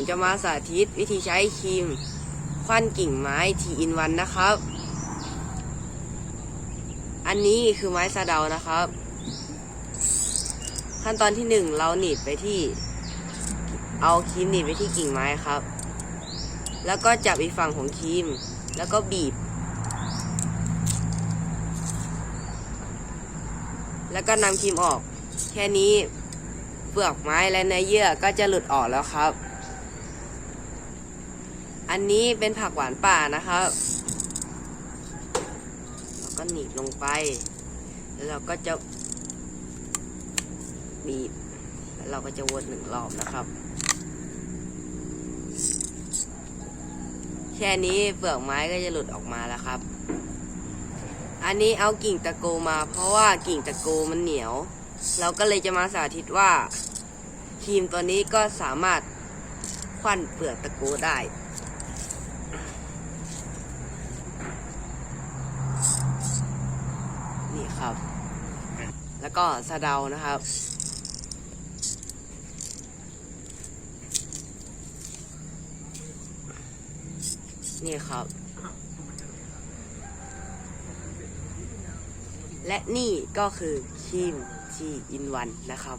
ผมจะมาสาธิตวิธีใช้ครีมควันกิ่งไม้ทีอินวันนะครับ อันนี้คือไม้สะเดานะครับ ขั้นตอนที่หนึ่งเราหนีบไปที่เอาครีมหนีบไปที่กิ่งไม้ครับ แล้วก็จับอีกฝั่งของครีม แล้วก็บีบ แล้วก็นำครีมออก แค่นี้เปลือกไม้และเนื้อเยื่อก็จะหลุดออกแล้วครับ อันนี้เป็นผักหวานป่านะครับแล้วก็หนีบลงไป แล้วเราก็จะบีบแล้วเราก็จะวนหนึ่งรอบนะครับ แค่นี้เปลือกไม้ก็จะหลุดออกมาแล้วครับ อันนี้เอากิ่งตะโกมา เพราะว่ากิ่งตะโกมันเหนียว เราก็เลยจะมาสาธิตว่าครีมตัวนี้ก็สามารถควันเปลือกตะโกได้ นี่ครับ แล้วก็สะเดานะครับ นี่ครับ และนี่ก็คือครีมทีอินวันนะครับ